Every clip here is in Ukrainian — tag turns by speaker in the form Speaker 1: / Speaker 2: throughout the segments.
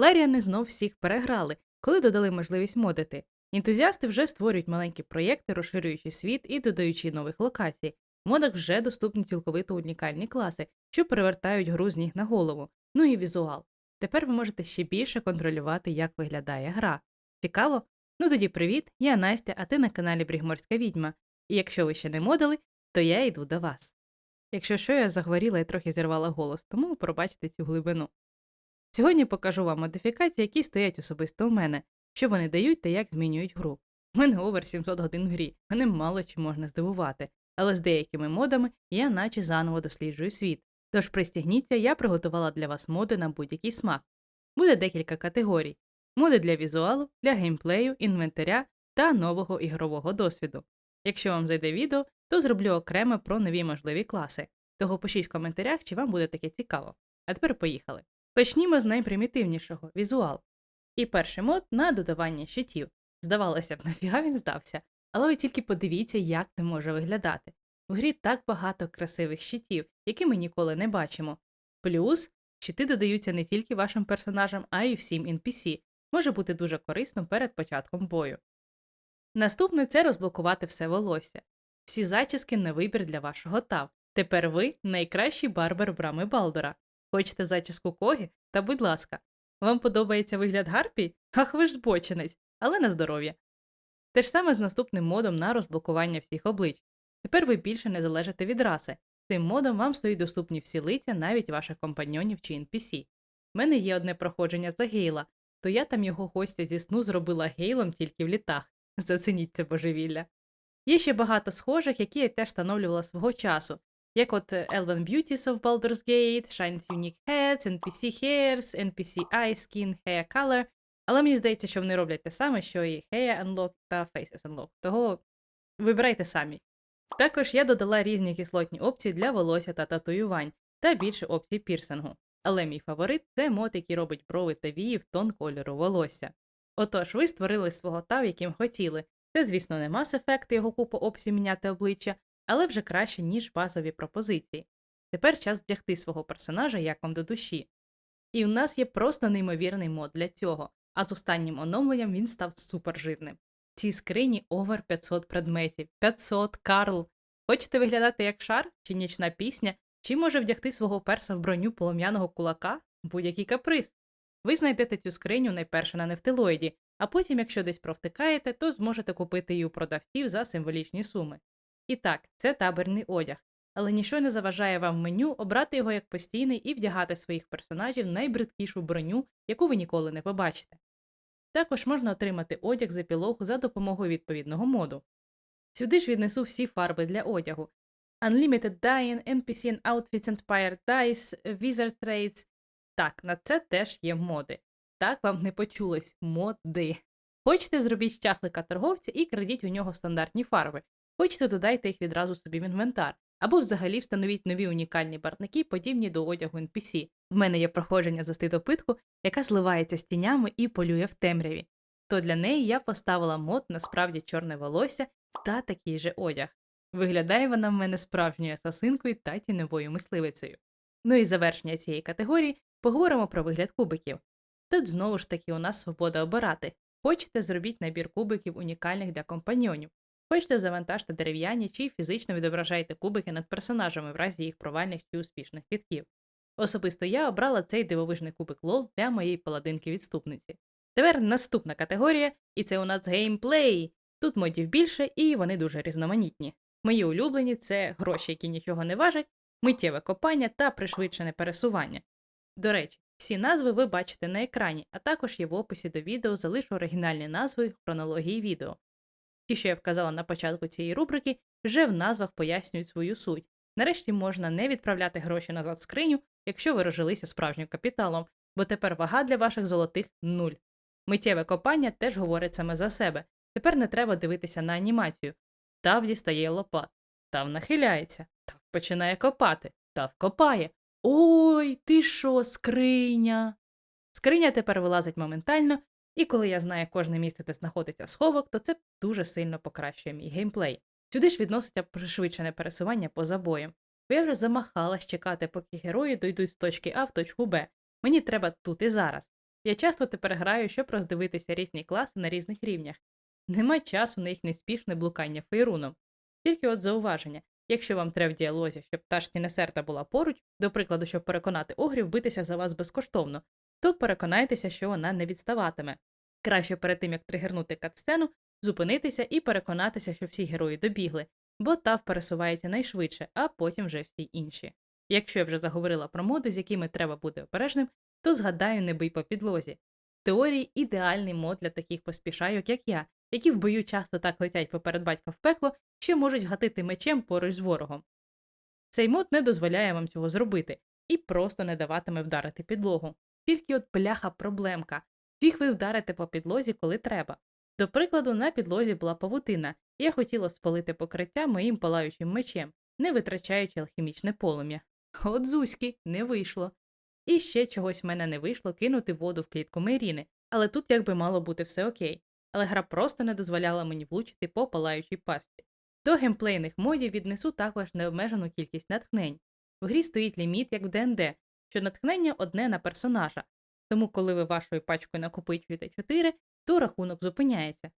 Speaker 1: Ларіани знов всіх переграли, коли додали можливість модити. Ентузіасти вже створюють маленькі проєкти, розширюючи світ і додаючи нових локацій. В модах вже доступні цілковито унікальні класи, що перевертають гру з ніг на голову, ну і візуал. Тепер ви можете ще більше контролювати, як виглядає гра. Цікаво? Ну тоді привіт, я Настя, а ти на каналі Брігморська відьма. І якщо ви ще не модили, то я йду до вас. Якщо що, я захворіла і трохи зірвала голос, тому пробачте цю глибину. Сьогодні покажу вам модифікації, які стоять особисто у мене, що вони дають та як змінюють гру. У мене овер 700 годин в грі, мене мало чи можна здивувати, але з деякими модами я наче заново досліджую світ. Тож пристігніться, я приготувала для вас моди на будь-який смак. Буде декілька категорій: моди для візуалу, для геймплею, інвентаря та нового ігрового досвіду. Якщо вам зайде відео, то зроблю окреме про нові можливі класи. Того пишіть в коментарях, чи вам буде таке цікаво. А тепер поїхали. Почнімо з найпримітивнішого візуал. І перший мод на додавання щитів. Здавалося б, нафіга він здався, але ви тільки подивіться, як це може виглядати. В грі так багато красивих щитів, які ми ніколи не бачимо. Плюс щити додаються не тільки вашим персонажам, а й всім NPC. Може бути дуже корисно перед початком бою. Наступне це розблокувати все волосся. Всі зачіски на вибір для вашого тав. Тепер ви найкращий барбер брами Балдора. Хочете зачіску когі? Та будь ласка. Вам подобається вигляд гарпій? Ах ви ж збочинець, але на здоров'я. Те ж саме з наступним модом на розблокування всіх облич. Тепер ви більше не залежите від раси. Цим модом вам стають доступні всі лиця навіть ваших компаньонів чи NPC. В мене є одне проходження за Гейла, то я там його гостя зі сну зробила гейлом тільки в літах. Зацініть це божевілля. Є ще багато схожих, які я теж встановлювала свого часу, як от е, Elven Beauties of Baldur's Gate, Shine's Unique Heads, NPC Hairs, NPC Eye Skin, Hair Color, але мені здається, що вони роблять те саме, що і Hair Unlock та Faces Unlock, того вибирайте самі. Також я додала різні кислотні опції для волосся та татуювань, та більше опцій пірсингу. Але мій фаворит це мод, який робить брови та вії в тон кольору волосся. Отож, ви створили свого тав, яким хотіли. Це, звісно, не Mass Effect, його купа опцій міняти обличчя, але вже краще, ніж базові пропозиції. Тепер час вдягти свого персонажа як вам до душі. І у нас є просто неймовірний мод для цього, а з останнім оновленням він став супержирним. Цій скрині овер 500 предметів. 500, Карл! Хочете виглядати як шар чи нічна пісня, чи може вдягти свого перса в броню полум'яного кулака? Будь-який каприз. Ви знайдете цю скриню найперше на нефтилоїді, а потім, якщо десь провтикаєте, то зможете купити її у продавців за символічні суми. І так, це таборний одяг, але нічого не заважає вам меню обрати його як постійний і вдягати своїх персонажів найбридкішу броню, яку ви ніколи не побачите. Також можна отримати одяг з епілогу за допомогою відповідного моду. Сюди ж віднесу всі фарби для одягу. Unlimited Dyeing, NPC and Outfits Inspired Dyes, Wizard Traits. Так, на це теж є моди. Так вам не почулось моди. Хочете зробіть щахлика торговця і крадіть у нього стандартні фарби. Хочете додайте їх відразу собі в інвентар, або взагалі встановіть нові унікальні барвники, подібні до одягу NPC. В мене є проходження за ститопитку, яка зливається з тінями і полює в темряві. То для неї я поставила мод на справді чорне волосся та такий же одяг. Виглядає вона в мене справжньою асасинкою та тіньовою мисливицею. Ну і завершення цієї категорії поговоримо про вигляд кубиків. Тут знову ж таки у нас свобода обирати. Хочете зробіть набір кубиків унікальних для компаньйонів. Хочете завантажте дерев'яні чи фізично відображайте кубики над персонажами в разі їх провальних чи успішних кітків. Особисто я обрала цей дивовижний кубик лол для моєї паладинки-відступниці. Тепер наступна категорія, і це у нас геймплей. Тут модів більше і вони дуже різноманітні. Мої улюблені це гроші, які нічого не важать, миттєве копання та пришвидшене пересування. До речі, всі назви ви бачите на екрані, а також є в описі до відео залишу оригінальні назви хронології відео. Ті, що я вказала на початку цієї рубрики, вже в назвах пояснюють свою суть. Нарешті можна не відправляти гроші назад в скриню, якщо ви розжилися справжнім капіталом, бо тепер вага для ваших золотих нуль. Миттєве копання теж говорить саме за себе. Тепер не треба дивитися на анімацію. Тав дістає лопат, тав нахиляється, тав починає копати, тав копає. Ой, ти що, скриня? Скриня тепер вилазить моментально, і коли я знаю кожне місце, де знаходиться сховок, то це дуже сильно покращує мій геймплей. Сюди ж відноситься пришвидшене пересування поза боєм. Бо я вже замахалась чекати, поки герої дойдуть з точки А в точку Б. Мені треба тут і зараз. Я часто тепер граю, щоб роздивитися різні класи на різних рівнях. Нема часу на їх неспішне блукання фейруном. Тільки от зауваження, якщо вам треба в діалозі, щоб ташні несерта була поруч, до прикладу, щоб переконати огрів битися за вас безкоштовно, то переконайтеся, що вона не відставатиме. Краще перед тим, як тригернути катсцену, зупинитися і переконатися, що всі герої добігли, бо тав пересувається найшвидше, а потім вже всі інші. Якщо я вже заговорила про моди, з якими треба бути обережним, то згадаю не бий по підлозі. В теорії ідеальний мод для таких поспішайок, як я, які в бою часто так летять поперед батька в пекло, що можуть гатити мечем поруч з ворогом. Цей мод не дозволяє вам цього зробити і просто не даватиме вдарити підлогу. Тільки от бляха проблемка. Фіг ви вдарите по підлозі, коли треба. До прикладу, на підлозі була павутина, і я хотіла спалити покриття моїм палаючим мечем, не витрачаючи алхімічне полум'я. От зузьки, не вийшло. І ще чогось в мене не вийшло кинути воду в клітку Мейріни, але тут якби мало бути все окей. Але гра просто не дозволяла мені влучити по палаючій пасті. До геймплейних модів віднесу також необмежену кількість натхнень. В грі стоїть ліміт, як в ДНД, що натхнення одне на персонажа, тому коли ви вашою пачкою накопичуєте 4, то рахунок зупиняється.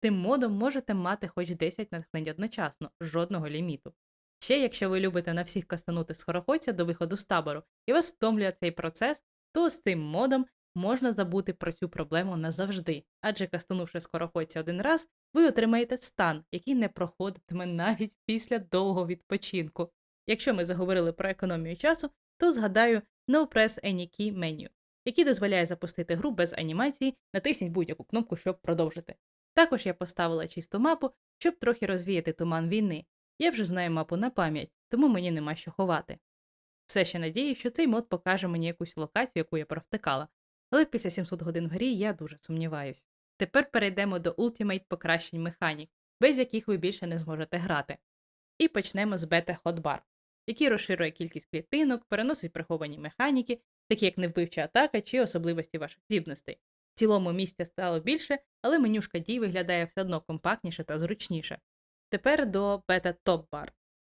Speaker 1: Тим модом можете мати хоч 10 натхнень одночасно, жодного ліміту. Ще якщо ви любите на всіх кастанути з хорохоця до виходу з табору і вас втомлює цей процес, то з цим модом можна забути про цю проблему назавжди, адже кастанувши скорохоця один раз, ви отримаєте стан, який не проходитиме навіть після довгого відпочинку. Якщо ми заговорили про економію часу, то згадаю No Press Any Key меню, який дозволяє запустити гру без анімації, натисніть будь-яку кнопку, щоб продовжити. Також я поставила чисту мапу, щоб трохи розвіяти туман війни. Я вже знаю мапу на пам'ять, тому мені нема що ховати. Все ще надію, що цей мод покаже мені якусь локацію, яку я провтикала, але після 700 годин в грі я дуже сумніваюсь. Тепер перейдемо до Ultimate покращень механік, без яких ви більше не зможете грати. І почнемо з бета Hotbar, який розширює кількість клітинок, переносить приховані механіки, такі як невбивча атака чи особливості ваших здібностей. В цілому місця стало більше, але менюшка дій виглядає все одно компактніше та зручніше. Тепер до бета Top Bar.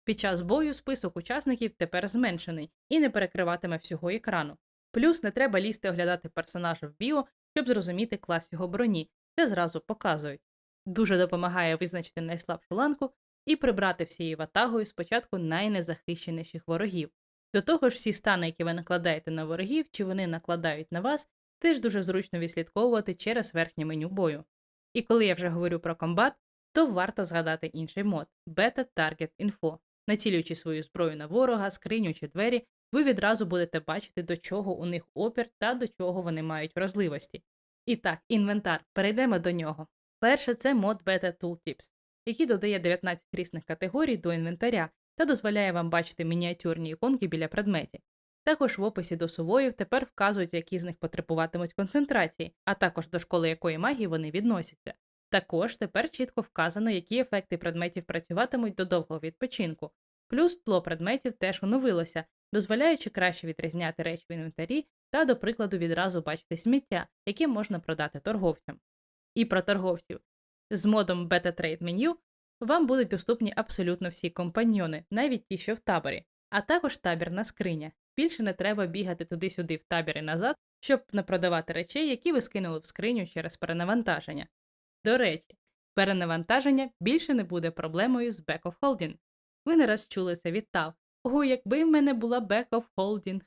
Speaker 1: Під час бою список учасників тепер зменшений і не перекриватиме всього екрану. Плюс не треба лізти оглядати персонажа в біо, щоб зрозуміти клас його броні, це зразу показують. Дуже допомагає визначити найслабшу ланку і прибрати всією ватагою спочатку найнезахищеніших ворогів. До того ж, всі стани, які ви накладаєте на ворогів, чи вони накладають на вас, теж дуже зручно відслідковувати через верхнє меню бою. І коли я вже говорю про комбат, то варто згадати інший мод Beta Target Info. Націлюючи свою зброю на ворога, скриню чи двері, ви відразу будете бачити, до чого у них опір та до чого вони мають вразливості. І так, інвентар, перейдемо до нього. Перше це мод Beta Tooltips, який додає 19 різних категорій до інвентаря та дозволяє вам бачити мініатюрні іконки біля предметів. Також в описі до сувоїв тепер вказують, які з них потребуватимуть концентрації, а також до школи якої магії вони відносяться. Також тепер чітко вказано, які ефекти предметів працюватимуть до довгого відпочинку, плюс тло предметів теж оновилося, дозволяючи краще відрізняти речі в інвентарі та, до прикладу, відразу бачити сміття, яке можна продати торговцям. І про торговців. З модом Beta Trade Menu вам будуть доступні абсолютно всі компаньйони, навіть ті, що в таборі, а також табірна скриня. Більше не треба бігати туди-сюди в табір і назад, щоб не продавати речей, які ви скинули в скриню через перенавантаження. До речі, перенавантаження більше не буде проблемою з Back of Holding. Ви не раз чули це від ТАВ. Ого, якби в мене була Back of Holding.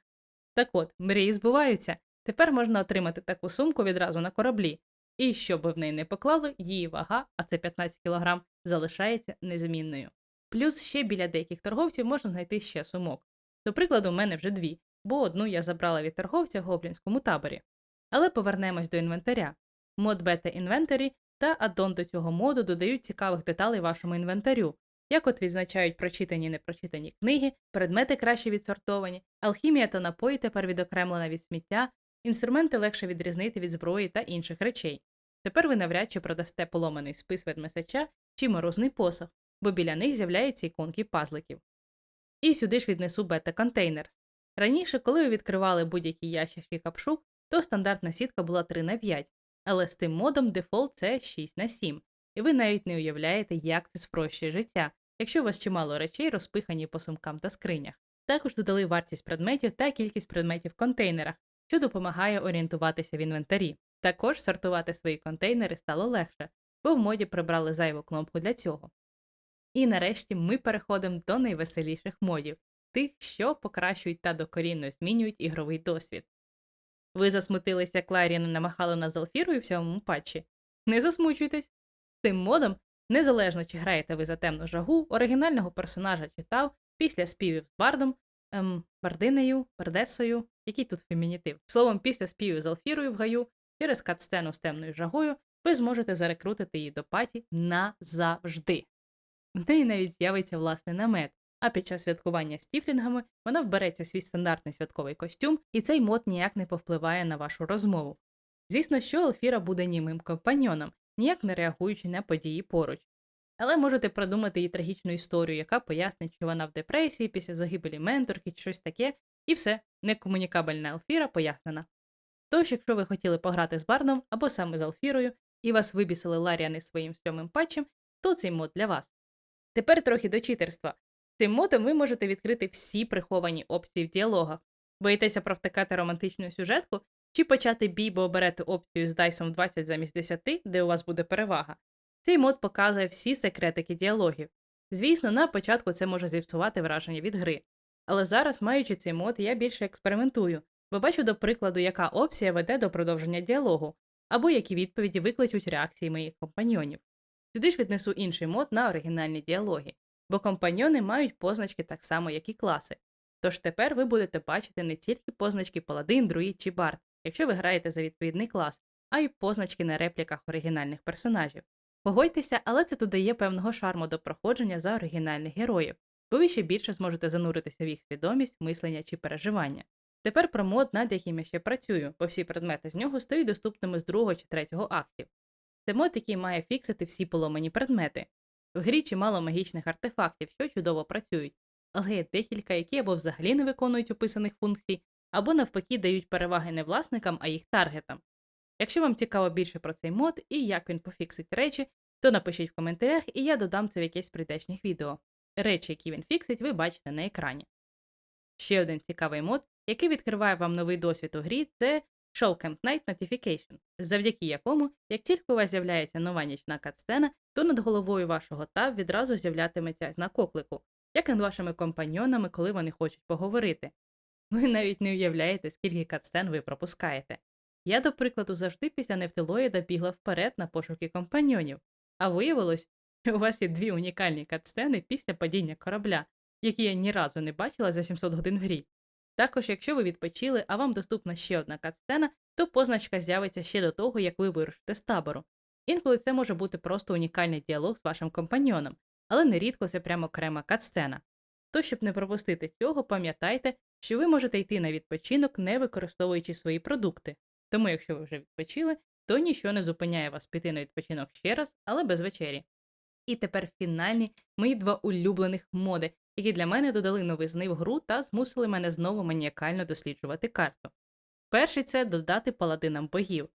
Speaker 1: Так от, мрії збуваються. Тепер можна отримати таку сумку відразу на кораблі. І що би в неї не поклали, її вага, а це 15 кг, залишається незмінною. Плюс ще біля деяких торговців можна знайти ще сумок. До прикладу, у мене вже дві, бо одну я забрала від торговця в гоблінському таборі. Але повернемось до інвентаря. Мод Beta Inventory та аддон до цього моду додають цікавих деталей вашому інвентарю, як от відзначають прочитані і непрочитані книги, предмети краще відсортовані, алхімія та напої тепер відокремлена від сміття, інструменти легше відрізнити від зброї та інших речей. Тепер ви навряд чи продасте поломаний спис від месача чи морозний посох, бо біля них з'являються іконки пазликів. І сюди ж віднесу бета-контейнер. Раніше, коли ви відкривали будь-який ящик чи капшук, то стандартна сітка була 3 на 5, але з тим модом дефолт це 6 на 7, і ви навіть не уявляєте, як це спрощує життя, якщо у вас чимало речей розпихані по сумкам та скринях. Також додали вартість предметів та кількість предметів в контейнерах, що допомагає орієнтуватися в інвентарі. Також сортувати свої контейнери стало легше, бо в моді прибрали зайву кнопку для цього. І нарешті ми переходимо до найвеселіших модів тих, що покращують та докорінно змінюють ігровий досвід. Ви засмутилися, як Ларі не намахали на Залфірою в цьому патчі? Не засмучуйтесь. Цим модом, незалежно чи граєте ви за темну жагу, оригінального персонажа читав після співів з бардом, ем, бардинею, бардесою, який тут фемінітив. Словом, після співів з Алфірою в гаю, через катсцену з темною жагою, ви зможете зарекрутити її до паті назавжди. В неї навіть з'явиться власний намет, а під час святкування з тіфлінгами вона вбереться свій стандартний святковий костюм, і цей мод ніяк не повпливає на вашу розмову. Звісно, що Алфіра буде німим компаньйоном, ніяк не реагуючи на події поруч. Але можете придумати їй трагічну історію, яка пояснить, що вона в депресії після загибелі менторки чи щось таке, і все, некомунікабельна Алфіра пояснена. Тож, якщо ви хотіли пограти з Бардом або саме з Алфірою, і вас вибісили Ларіани своїм сьомим патчем, то цей мод для вас. Тепер трохи до читерства. Цим модом ви можете відкрити всі приховані опції в діалогах. Боїтеся провтикати романтичну сюжетку чи почати бій, бо оберете опцію з дайсом 20 замість 10, де у вас буде перевага. Цей мод показує всі секретики діалогів. Звісно, на початку це може зіпсувати враження від гри. Але зараз, маючи цей мод, я більше експериментую, бо бачу до прикладу, яка опція веде до продовження діалогу, або які відповіді викличуть реакції моїх компаньйонів. Сюди ж віднесу інший мод на оригінальні діалоги, бо компаньйони мають позначки так само, як і класи. Тож тепер ви будете бачити не тільки позначки паладин, друїд чи бард, якщо ви граєте за відповідний клас, а й позначки на репліках оригінальних персонажів. Погодьтеся, але це додає певного шарму до проходження за оригінальних героїв, бо ви ще більше зможете зануритися в їх свідомість, мислення чи переживання. Тепер про мод, над яким я ще працюю, бо всі предмети з нього стають доступними з другого чи третього актів. Це мод, який має фіксити всі поломані предмети. В грі чимало магічних артефактів, що чудово працюють, але є декілька, які або взагалі не виконують описаних функцій, або навпаки дають переваги не власникам, а їх таргетам. Якщо вам цікаво більше про цей мод і як він пофіксить речі, то напишіть в коментарях, і я додам це в якесь прийдешніх відео. Речі, які він фіксить, ви бачите на екрані. Ще один цікавий мод, який відкриває вам новий досвід у грі, це Show Camp Night Notification, завдяки якому, як тільки у вас з'являється нова нічна катсцена, то над головою вашого тав відразу з'являтиметься знак оклику, як над вашими компаньйонами, коли вони хочуть поговорити. Ви навіть не уявляєте, скільки катсцен ви пропускаєте. Я, до прикладу, завжди після Нефтилоїда бігла вперед на пошуки компаньйонів, а виявилось, що у вас є дві унікальні катсцени після падіння корабля, які я ні разу не бачила за 700 годин в грі. Також, якщо ви відпочили, а вам доступна ще одна катсцена, то позначка з'явиться ще до того, як ви вирушите з табору. Інколи це може бути просто унікальний діалог з вашим компаньйоном, але нерідко це прямо окрема катсцена. То, щоб не пропустити цього, пам'ятайте, що ви можете йти на відпочинок, не використовуючи свої продукти. Тому, якщо ви вже відпочили, то нічого не зупиняє вас піти на відпочинок ще раз, але без вечері. І тепер фінальні мої два улюблених моди, які для мене додали новизни в гру та змусили мене знову маніакально досліджувати карту. Перший це додати паладинам богів.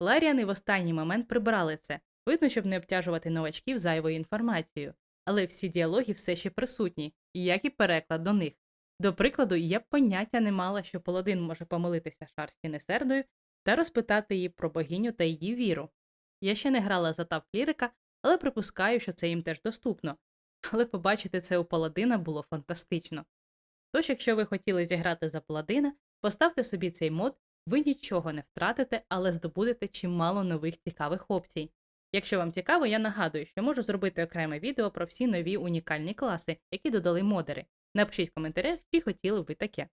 Speaker 1: Ларіани в останній момент прибрали це, видно, щоб не обтяжувати новачків зайвою інформацією, але всі діалоги все ще присутні, як і переклад до них. До прикладу, я б поняття не мала, що паладин може помилитися шарсті несердою та розпитати її про богиню та її віру. Я ще не грала за тав клірика, але припускаю, що це їм теж доступно. Але побачити це у паладина було фантастично. Тож, якщо ви хотіли зіграти за паладина, поставте собі цей мод, ви нічого не втратите, але здобудете чимало нових цікавих опцій. Якщо вам цікаво, я нагадую, що можу зробити окреме відео про всі нові унікальні класи, які додали модери. Напишіть в коментарях, чи хотіли б ви таке.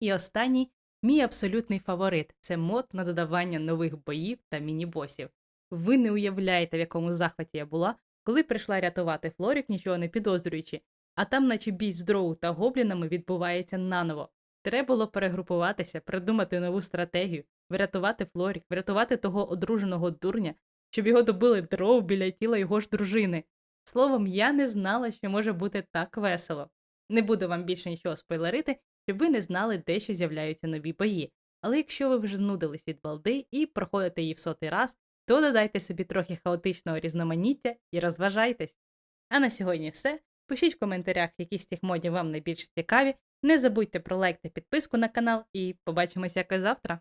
Speaker 1: І останній Мій абсолютний фаворит це мод на додавання нових боїв та міні-босів. Ви не уявляєте, в якому захваті я була, коли прийшла рятувати Флорік, нічого не підозрюючи, а там, наче бій з дроу та гоблінами, відбувається наново. Треба було перегрупуватися, придумати нову стратегію, врятувати Флорік, врятувати того одруженого дурня, щоб його добили дроу біля тіла його ж дружини. Словом, я не знала, що може бути так весело. Не буду вам більше нічого спойлерити, щоб ви не знали, де ще з'являються нові бої. Але якщо ви вже знудились від балди і проходите її в сотий раз, то додайте собі трохи хаотичного різноманіття і розважайтесь. А на сьогодні все. Пишіть в коментарях, які з тих модів вам найбільше цікаві. Не забудьте про лайк та підписку на канал, і побачимось якось завтра.